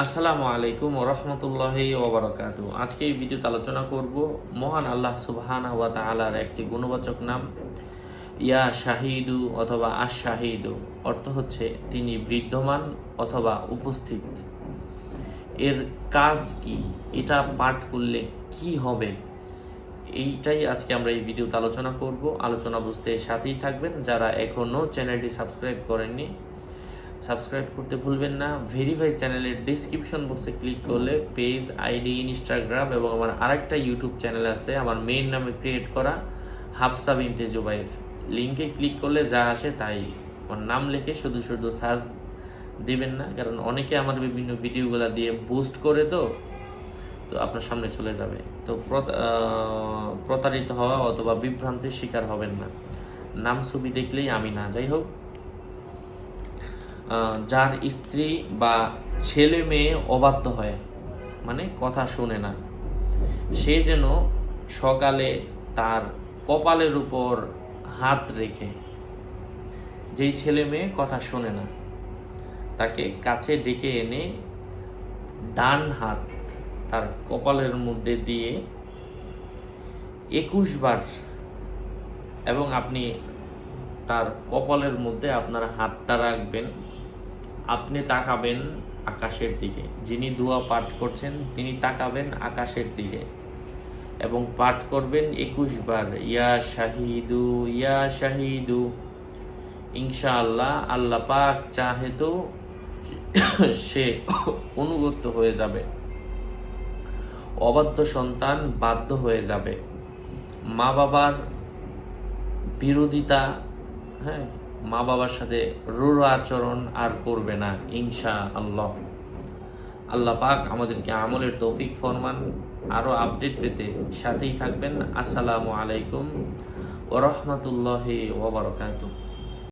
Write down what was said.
আসসালামু আলাইকুম ওরহমতুল্লাহ ওবরাকাত আজকে এই ভিডিওতে আলোচনা করব মহান আল্লাহ সুবহান ওয়া তাআলার একটি গুণবাচক নাম, ইয়া শাহিদু অথবা আশ শাহিদু অর্থ হচ্ছে তিনি বিদ্যমান অথবা উপস্থিত। এর কাজ কি? এটা পাঠ করলে কি হবে? এইটাই আজকে আমরা এই ভিডিওতে আলোচনা করব। আলোচনা বুঝতে সাথেই থাকবেন। যারা এখনও চ্যানেলটি সাবস্ক্রাইব করেননি সাবস্ক্রাইব করতে ভুলবেন না। ভেরিফাই চ্যানেলের ডিসক্রিপশন বক্সে ক্লিক করলে পেজ আইডি ইনস্টাগ্রাম এবং আমার আরেকটা ইউটিউব চ্যানেল আছে, আমার মেইন নামে ক্রিয়েট করা হাফসা বিনতে জুবাইর। লিঙ্কে ক্লিক করলে যা আসে তাই। আমার নাম লিখে শুধু শুধু সার্চ দিবেন না, কারণ অনেকে আমার বিভিন্ন ভিডিওগুলো দিয়ে বুস্ট করে তো তো আপনার সামনে চলে যাবে। তো প্রত- প্রতারিত হওয়া অথবা বিভ্রান্তির শিকার হবেন না। নাম ছবি দেখলেই আমি না যাই হোক। যার স্ত্রী বা ছেলে মেয়ে অবাধ্য হয় মানে কথা শোনে না। সে যেন সকালে তার কপালের উপর হাত রেখে যেই ছেলে মেয়ে কথা শোনে না, তাকে কাছে ডেকে এনে ডান হাত তার কপালের মধ্যে দিয়ে একুশ বার এবং আপনি তার কপালের মধ্যে আপনার হাতটা রাখবেন। আপনি তাকাবেন আকাশের দিকে। যিনি দোয়া পাঠ করছেন, তিনি তাকাবেন আকাশের দিকে। এবং পাঠ করবেন একুশ বার, ইয়া শাহিদু ইয়া শাহিদু। ইনশাআল্লাহ আল্লাহ পাক চাহে তো সে অনুগত হয়ে যাবে। অবাধ্য সন্তান বাধ্য হয়ে যাবে। মা বাবার বিরোধিতা হ্যাঁ মা বাবার সাথে রুর আচরণ আর করবে না ইনশা আল্লাহ আল্লাহ পাক আমাদেরকে আমলের তৌফিক ফরমান আরও আপডেট পেতে সাথেই থাকবেন। আসসালামু আলাইকুম ওরহমতুল্লাহ ওবরকাতুহ